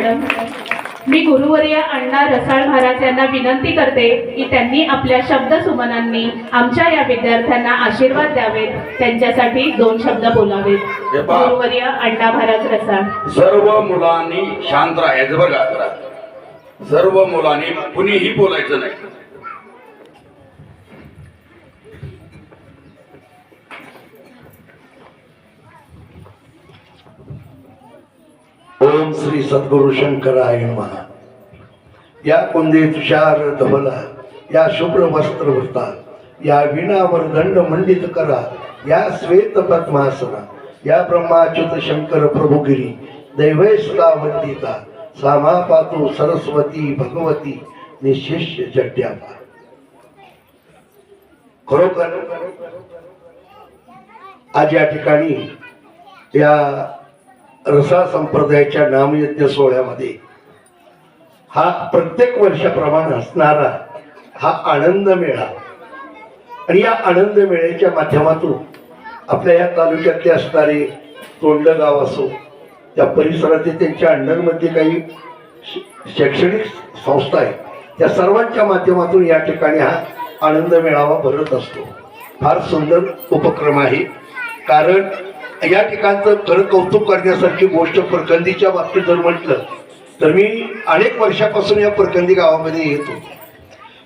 Madam मी गुरुवर्य अण्णा रसाळ महाराज यांना विनंती करते की त्यांनी आपल्या शब्द सुमनांनी आमच्या या विद्यार्थ्यांना आशीर्वाद द्यावेत. त्यांच्यासाठी दोन शब्द बोलावेत. हे पहा. गुरुवर्य अण्णा महाराज रसाळ. सर्व मुलांनी शांत राहायचं बघा. जरा सर्व मुलांनी कुणीही बोलायचं नाही. ओम श्री सद्गुरु शंकराय महा या कुंदे तुषार धवला या शुभ्र वस्त्र होता या विणावर दंड मंडित करा या श्वेत पद्मासना या ब्रह्माच्युत शंकर प्रभुगिरी दैवै वंदिता सामा पातु सरस्वती भगवती निशिष्य जड्यापा खरोखर आज या ठिकाणी या रसा संप्रदायाच्या नामयज्ञ सोहळ्यामध्ये हा प्रत्येक वर्षाप्रमाणे असणारा हा आनंद मेळा. आणि या आनंद मेळ्याच्या माध्यमातून आपल्या या तालुक्यातले असणारे तोंडगाव असो त्या परिसरातील त्यांच्या अंडरमध्ये काही श- शैक्षणिक संस्था आहेत त्या सर्वांच्या माध्यमातून या ठिकाणी हा आनंद मेळावा भरत असतो. फार सुंदर उपक्रम आहे. कारण या ठिकाणचं खरं कौतुक करण्यासारखी गोष्ट प्रकंदीच्या बाबतीत जर म्हटलं तर मी अनेक वर्षापासून या प्रकंदी गावामध्ये येतो.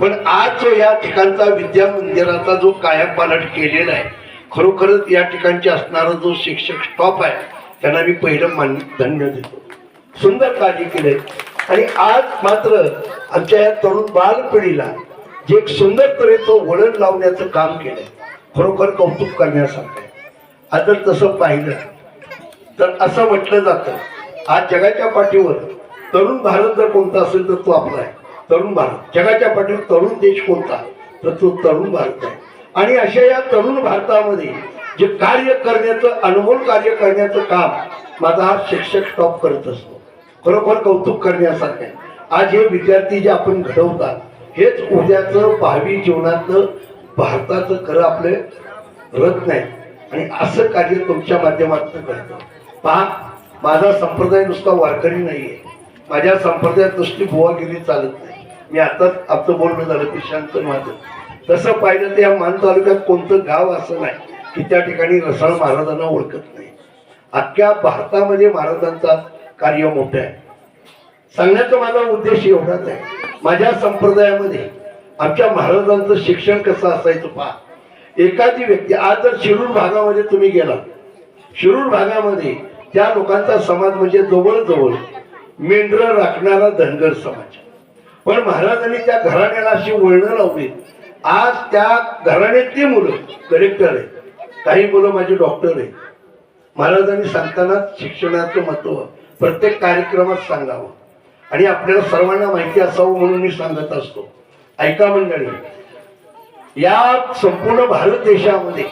पण आज जो या ठिकाणचा विद्या मंदिराचा जो कायापालट केलेला आहे खरोखरच या ठिकाणचे असणारा जो शिक्षक स्टॉप आहे त्यांना मी पहिलं मान धन्य देतो. सुंदर कार्य केले. आणि आज मात्र आमच्या या तरुण बालपिढीला जे एक सुंदर तऱ्हेचं वळण लावण्याचं काम केलंय खरोखर कौतुक करण्यासारखं आता तसं पाहिलं तर असं म्हटलं जातं. आज जगाच्या पाठीवर तरुण भारत जर कोणता असेल तर तो आपला आहे. तरुण भारत. जगाच्या पाठीवर तरुण देश कोणता? तर तो तरुण भारत आहे. आणि अशा या तरुण भारतामध्ये जे कार्य करण्याचं अनमोल कार्य करण्याचं काम माझा हा शिक्षक स्टॉप करत असतो. खरोखर कौतुक करण्यासारखं आहे. आज हे विद्यार्थी जे आपण घडवतात हेच उद्याचं भावी जीवनातलं भारताचं खरं आपलं रत्न आहे. आणि असं कार्य तुमच्या माध्यमातून करतो पहा माझा संप्रदाय नुसता वारकरी नाहीये. माझ्या संप्रदायात नुसती बुवागिरी चालत नाही. मी आताच आपलं बोलणं झालं की शांत माझं. तसं पाहिलं तर या मान तालुक्यात कोणतं गाव असं नाही की त्या ठिकाणी रसाळ महाराजांना ओळखत नाही. अख्ख्या भारतामध्ये महाराजांचा कार्य मोठं आहे. सांगण्याचा माझा उद्देश एवढाच आहे. माझ्या संप्रदायामध्ये आमच्या महाराजांचं शिक्षण कसं असायचं पहा. एखादी व्यक्ती आज जर शिरूर भागामध्ये तुम्ही गेला शिरूर भागामध्ये त्या लोकांचा समाज म्हणजे जवळजवळ मेंढर राखणारा धनगर समाज. पण महाराजांनी त्या घराण्याला अशी वळणं लावली आज त्या घराण्यातली मुलं कलेक्टर आहेत. काही मुलं माझे डॉक्टर आहेत. महाराजांनी सांगताना शिक्षणाचं महत्त्व प्रत्येक कार्यक्रमात सांगावं. आणि आपल्याला सर्वांना माहिती असावं म्हणून मी सांगत असतो. ऐका मंडळी या संपूर्ण भारत देशामध्ये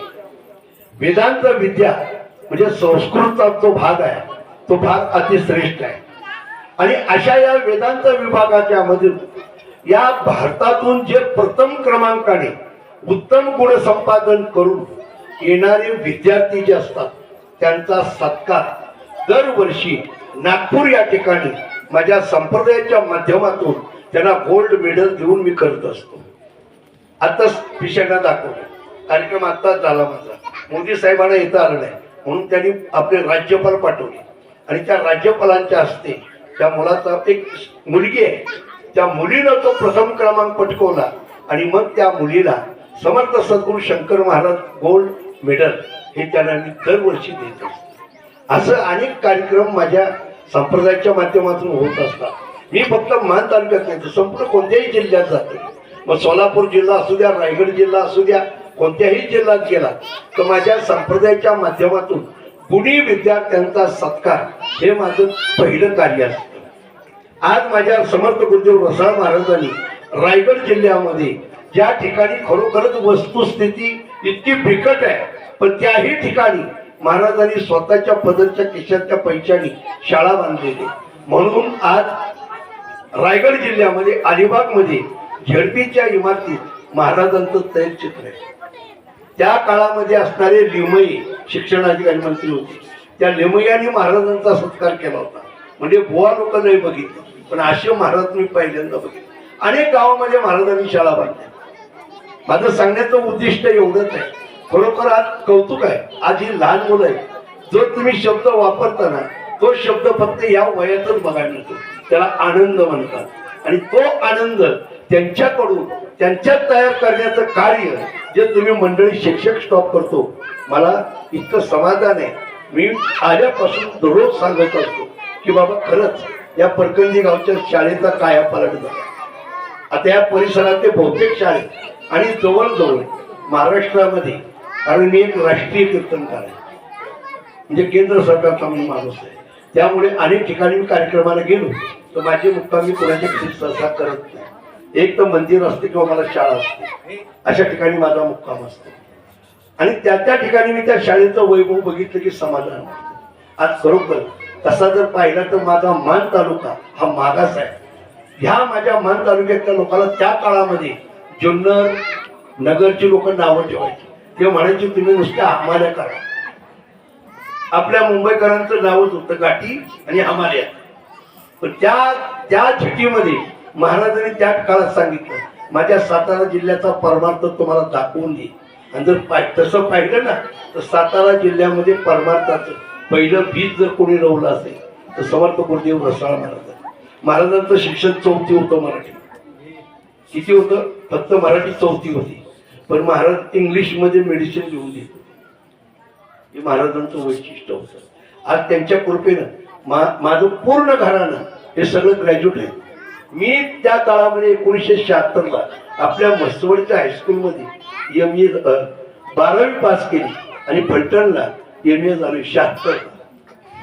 वेदांत विद्या म्हणजे संस्कृतचा जो भाग आहे तो भाग अतिश्रेष्ठ आहे. आणि अशा या वेदांत विभागाच्या मधील या भारतातून जे प्रथम क्रमांकाने उत्तम गुण संपादन करून येणारे विद्यार्थी जे असतात त्यांचा सत्कार दरवर्षी नागपूर या ठिकाणी माझ्या संप्रदायाच्या माध्यमातून त्यांना गोल्ड मेडल देऊन मी करत असतो. आत्ताच पिशांना दाखवलं. कार्यक्रम आत्ताच झाला माझा. मोदी साहेबांना येता आलं नाही म्हणून त्यांनी आपले राज्यपाल पाठवले. आणि त्या राज्यपालांच्या हस्ते त्या मुलाचा एक मुलगी आहे. त्या मुलीनं तो प्रथम क्रमांक पटकवला. आणि मग त्या मुलीला समर्थ सद्गुरू शंकर महाराज गोल्ड मेडल हे त्यांना मी दरवर्षी देत असतो. असं अनेक कार्यक्रम माझ्या संप्रदायाच्या माध्यमातून होत असतात. मी फक्त मान तालुक्यात नाही तर संपूर्ण कोणत्याही जिल्ह्यात जाते. मग सोलापूर जिल्हा असू द्या रायगड जिल्हा असू द्या कोणत्याही जिल्ह्यात गेला तर माझ्या संप्रदायाच्या माध्यमातून कुणी विद्यार्थ्यांचा सत्कार हे माझं पहिलं कार्य असतं. आज माझ्या समर्थ गुरुदेव रसाळ महाराजांनी रायगड जिल्ह्यामध्ये ज्या ठिकाणी खरोखरच वस्तुस्थिती इतकी बिकट आहे पण त्याही ठिकाणी महाराजांनी स्वतःच्या पदरच्या खिशातल्या पैशानी शाळा बांधलेली. म्हणून आज रायगड जिल्ह्यामध्ये अलिबागमध्ये झडपीच्या इमारतीत महाराजांचं तैलचित्र आहे. त्या काळामध्ये असणारे लिमई शिक्षणाधिकारी मंत्री होते. त्या लिमयांनी महाराजांचा सत्कार केला होता. म्हणजे बुवा लोक नाही बघितलं पण असे महाराज मी पहिल्यांदा बघितले. अनेक गावामध्ये महाराजांनी शाळा बांधल्या. माझं सांगण्याचं उद्दिष्ट एवढंच आहे. खरोखर आज कौतुक आहे. आज ही लहान मुलं आहे जो तुम्ही शब्द वापरताना तो शब्द फक्त या वयातच बघायला मिळतो. त्याला आनंद म्हणतात. आणि तो आनंद त्यांच्याकडून त्यांच्यात तयार करण्याचं कार्य जे तुम्ही मंडळी शिक्षक स्टॉप करतो मला इतकं समाधान आहे. मी आल्यापासून दररोज सांगत असतो की बाबा खरंच या परकंदी गावच्या शाळेचा कायापालट झाला. आता या परिसरातले बहुतेक शाळेत आणि जवळजवळ महाराष्ट्रामध्ये कारण मी एक राष्ट्रीय कीर्तनकार आहे. म्हणजे केंद्र सरकारचा मी माणूस आहे. त्यामुळे अनेक ठिकाणी मी कार्यक्रमाला गेलो तर माझी मुक्काम मी कोणाच्या सहसा करत नाही. एक तर मंदिर असते किंवा मला शाळा असते. अशा ठिकाणी माझा मुक्काम असतो. आणि त्या त्या ठिकाणी मी त्या शाळेचं वैभव बघितलं की समाधान. आज खरोखर तसा जर पाहिला तर माझा मान तालुका हा मागास आहे. ह्या माझ्या मान तालुक्यातल्या लोकांना त्या काळामध्ये जुन्नर नगरची लोक नावं ठेवायची. ते म्हणायचे तुम्ही नुसत्या हमाल्या करा. आपल्या मुंबईकरांचं नावच होतं गाठी आणि हमाल्या. पण त्या त्या चिठ्ठीमध्ये महाराजांनी त्या काळात सांगितलं माझ्या सातारा जिल्ह्याचा परमार्थ तुम्हाला दाखवून दे. आणि जर पाय- तसं पाहिलं ना तर सातारा जिल्ह्यामध्ये परमार्थाचं पहिलं बीज जर कोणी रवलं असेल तर समर्थ गुरुदेव रसाळ महाराज. महाराजांचं शिक्षण चौथी होतं मराठी. किती होतं? फक्त मराठी चौथी होती. पण महाराज इंग्लिशमध्ये मेडिसिन लिहून देत हे महाराजांचं वैशिष्ट्य होतं. आज त्यांच्या कृपेनं मा माझं पूर्ण घराणं हे सगळं ग्रॅज्युएट आहे. मी त्या काळामध्ये एकोणीसशे शहात्तरला आपल्या मसवडच्या हायस्कूलमध्ये एम ए बारावी पास केली आणि फलटणला एम ए झालो शहात्तर.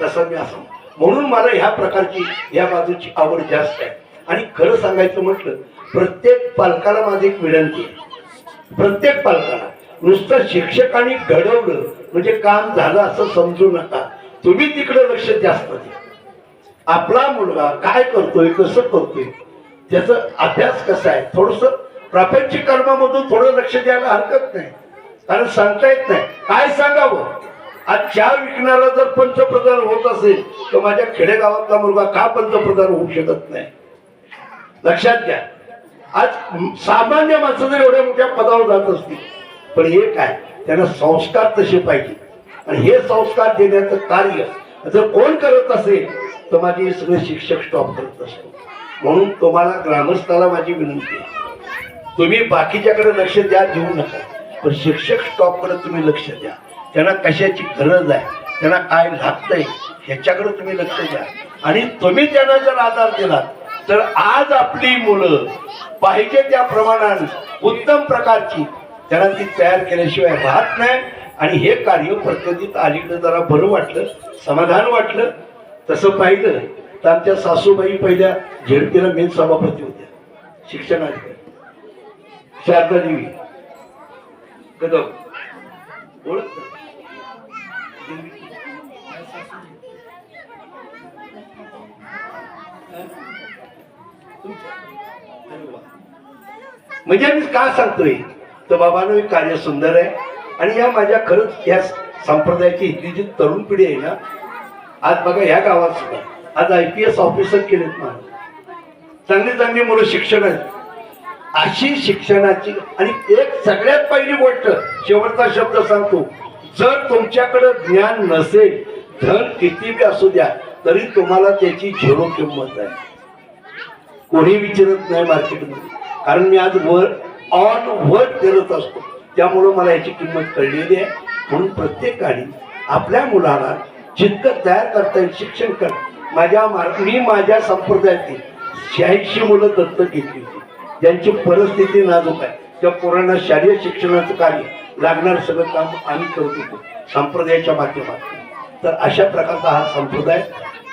तसा मी असं म्हणून मला ह्या प्रकारची या बाजूची आवड जास्त आहे. आणि खरं सांगायचं म्हटलं प्रत्येक पालकाला माझी एक विनंती आहे. प्रत्येक पालकाला. नुसतं शिक्षकांनी घडवलं म्हणजे काम झालं असं समजू नका. तुम्ही तिकडे लक्ष जास्त द्या. आपला मुलगा काय करतोय कसं करतोय त्याचा अभ्यास कसा आहे? थोडस प्रापंचिक कर्मामधून थोडं लक्ष द्यायला हरकत नाही. कारण सांगता येत नाही. काय सांगावं? आज चहा विकणारा जर पंतप्रधान होत असेल तर माझ्या खेडेगावातला मुलगा का पंतप्रधान होऊ शकत नाही? लक्षात घ्या. आज सामान्य माणसं जर एवढ्या मोठ्या पदावर जात असतील पण हे काय? त्यांना संस्कार तसे पाहिजे. आणि हे संस्कार देण्याचं कार्य जर कोण करत असेल तर माझे सगळे शिक्षक स्टॉप करत असतो. म्हणून तुम्हाला ग्रामस्थाला माझी विनंती आहे. तुम्ही बाकीच्याकडे लक्ष द्या देऊ नका. पण शिक्षक स्टॉपकडे तुम्ही लक्ष द्या. त्यांना कशाची गरज आहे त्यांना काय लागतंय ह्याच्याकडे तुम्ही लक्ष द्या. आणि तुम्ही त्यांना जर आधार दिलात तर आज आपली मुलं पाहिजे त्या प्रमाणाने उत्तम प्रकारची त्यांना ती तयार केल्याशिवाय राहत नाही. आणि हे कार्य प्रकृतीत अलीकडे जरा बरं वाटलं समाधान वाटलं. तसं पाहिलं तर आमच्या सासूबाई पहिल्या झेडपीला मेन सभापती होत्या. शिक्षणाधिकारी. शारदा देवी कदम ओळख म्हणजे मी का सांगतोय? तर बाबांनो हे कार्य सुंदर आहे. आणि या माझ्या खरंच या संप्रदायाची इथली जी तरुण पिढी आहे ना आज बघा ह्या गावात सुद्धा आज आय पी एस ऑफिसर केलेत ना. चांगली चांगली मुलं शिक्षण आहेत. अशी शिक्षणाची आणि एक सगळ्यात पहिली गोष्ट शेवटचा शब्द सांगतो जर तुमच्याकडे ज्ञान नसेल धन किती बी असू द्या तरी तुम्हाला त्याची झिरो किंमत आहे. कोणी विचारत नाही मार्केटमध्ये. कारण मी आज वर ऑन वर्क करत असतो. त्यामुळं मला याची किंमत कळलेली आहे. म्हणून प्रत्येकाने आपल्या मुलाला जितकं तयार करता येईल शिक्षण कर. माझ्या मी माझ्या संप्रदायातील शहाऐंशी मुलं दत्तक घेतली होती. ज्यांची परिस्थिती नाजूक आहे. त्या पोरांना शालेय शिक्षणाचं कार्य लागणार सगळं काम आम्ही करत होतो संप्रदायाच्या माध्यमातून. तर अशा प्रकारचा हा संप्रदाय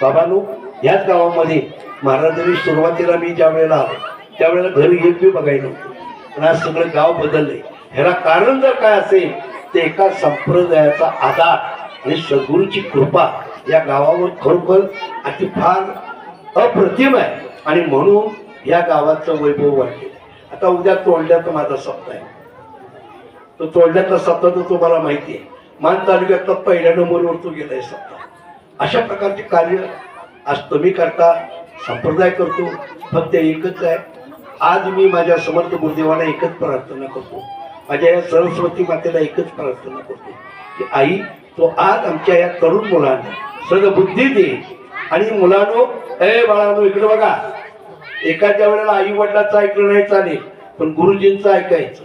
बाबानो याच गावामध्ये महाराजांनी सुरुवातीला मी ज्या वेळेला आलो त्यावेळेला घर एक बी बघायला नव्हतं. पण आज सगळं गाव बदललंय. ह्याला कारण जर काय असेल ते एका संप्रदायाचा आधार आणि सद्गुरूची कृपा या गावावर खरोखर अति फार अप्रतिम आहे. आणि म्हणून या गावाचं वैभव वाढले. आता उद्या तोंडल्याचा माझा सप्ताह आहे. तो तोंडल्याचा सप्ताह तर तुम्हाला माहिती आहे. मान तालुक्यातला पहिल्या नंबरवर तो गेलाय सप्ताह अशा प्रकारचे कार्य आज तुम्ही करता संप्रदाय करतो फक्त एकच आहे. आज मी माझ्या समर्थ गुरुदेवाला एकच प्रार्थना करतो. माझ्या या सरस्वती मातेला एकच प्रार्थना करतो. की आई तो आज आमच्या या तरुण मुलांना सदबुद्धी दे. आणि मुलांनो ए बाळानो इकडे बघा. एखाद्या वेळेला आई वडिलांचं ऐकलं नाही चालेल पण गुरुजींचं ऐकायचं.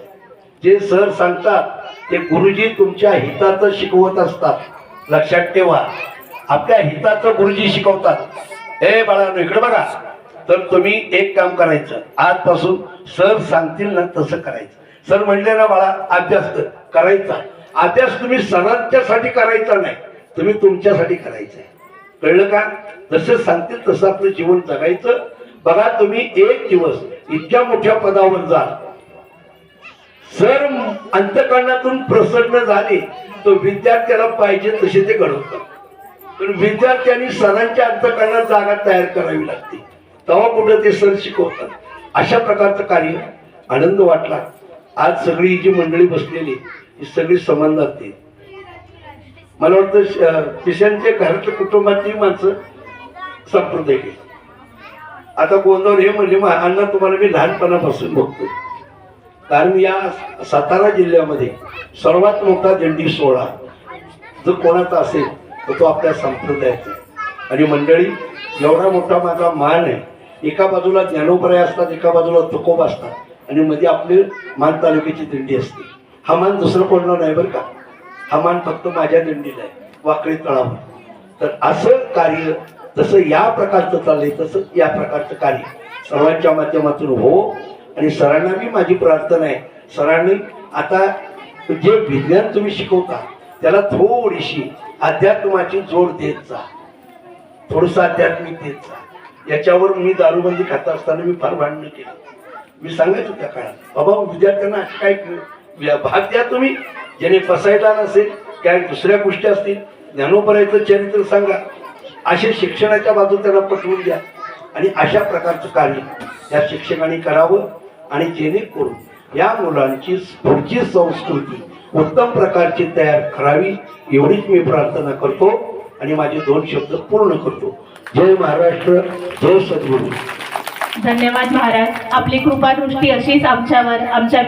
जे सर सांगतात ते गुरुजी तुमच्या हिताचं शिकवत असतात. लक्षात ठेवा. आपल्या हिताचं गुरुजी शिकवतात. ए बाळानो इकडे बघा. तर तुम्ही एक काम करायचं. आजपासून सर सांगतील ना तसं करायचं. सर म्हणले ना बाळा अभ्यास करायचा. अभ्यास तुम्ही सरांच्यासाठी करायचा नाही तुम्ही तुमच्यासाठी करायचं आहे. कळलं का? जसं सांगतील तसं आपलं जीवन जगायचं. बघा तुम्ही एक दिवस इतक्या मोठ्या पदावर जा सर अंतकरणातून प्रसन्न झाले तो विद्यार्थ्याला पाहिजे तसे ते घडवतात. पण विद्यार्थ्यांनी सरांच्या अंतकरणात जागा तयार करावी लागते. तेव्हा कुठं ते सर शिकवतात? अशा प्रकारचं कार्य आनंद वाटला. आज सगळी जी मंडळी बसलेली ही सगळी समान जाते मला वाटतं किशनच्या घरातल्या कुटुंबातली माणसं संप्रदाय केली आता गोंधळ हे म्हणजे मा- अण्णा तुम्हाला मी लहानपणापासून बघतो कारण या सातारा जिल्ह्यामध्ये सर्वात मोठा दिंडी सोहळा जर कोणाचा असेल तर तो आपल्या संप्रदायाचा आणि मंडळी एवढा मोठा माझा मान आहे. एका बाजूला ज्ञानोपराय असतात एका बाजूला तुकोब असतात. आणि मध्ये आपली मान तालुक्याची दिंडी असते. हा मान दुसरं बोलणार नाही बरं का? हा मान फक्त माझ्या दिंडीला आहे. वाकडी तळावर. तर असं कार्य जसं या प्रकारचं चाललंय तसं या प्रकारचं कार्य. सर्वांच्या माध्यमातून हो. आणि सरांना बी माझी प्रार्थना आहे. सरांनी आता जे विज्ञान तुम्ही शिकवता त्याला थोडीशी अध्यात्माची जोड देत जा. थोडंसं आध्यात्मिक देत जा. याच्यावर मी दारूबंदी खात असताना मी फार भांडणं केलं. मी सांगायचो त्या काळात बाबा विद्यार्थ्यांना असं काय केलं भाग द्या तुम्ही. ज्याने फसायला नसेल काय दुसऱ्या गोष्टी असतील ज्ञानोपरायचं चरित्र सांगा. असे शिक्षणाच्या बाजू त्यांना पटवून द्या. आणि अशा प्रकारचं कार्य या शिक्षकांनी करावं आणि जेणेकरून या मुलांची पुढची संस्कृती उत्तम प्रकारची तयार करावी एवढीच मी प्रार्थना करतो आणि माझे दोन शब्द पूर्ण करतो. जय महाराष्ट्र जय सद्गुरू. धन्यवाद महाराज. आपली कृपादृष्टी अशीच आमच्यावर आमच्या